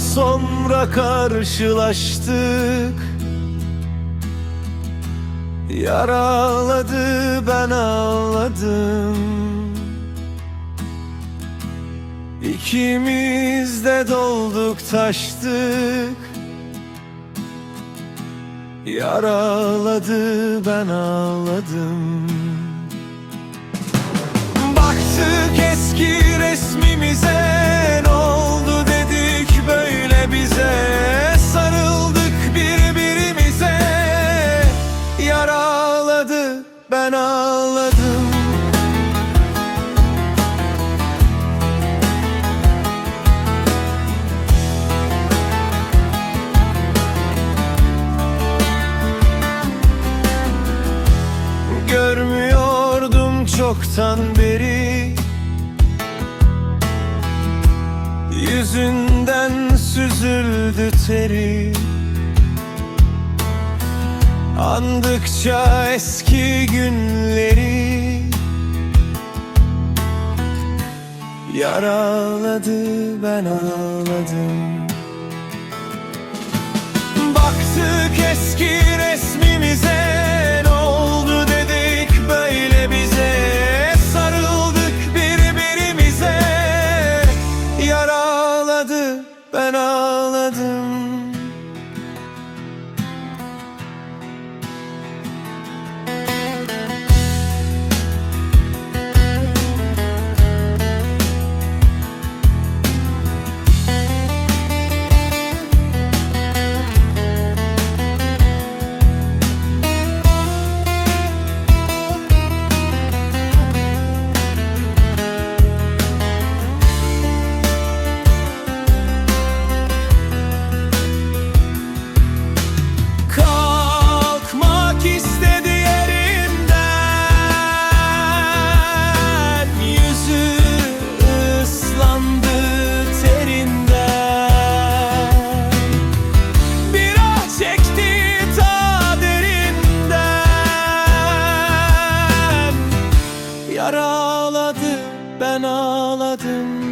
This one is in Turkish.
sonra karşılaştık. Yaraladı ben ağladım. İkimiz de dolduk taştık. Yaraladı ben ağladım. Baktık eski ağladım. Görmüyordum çoktan beri. Yüzünden süzüldü teri Andıkça eski günleri Yaraladı ben ağladım. Baktık eski resmimize Ne oldu dedik böyle bize. Sarıldık birbirimize Yaraladı ben ağladım. ağladı ben ağladım.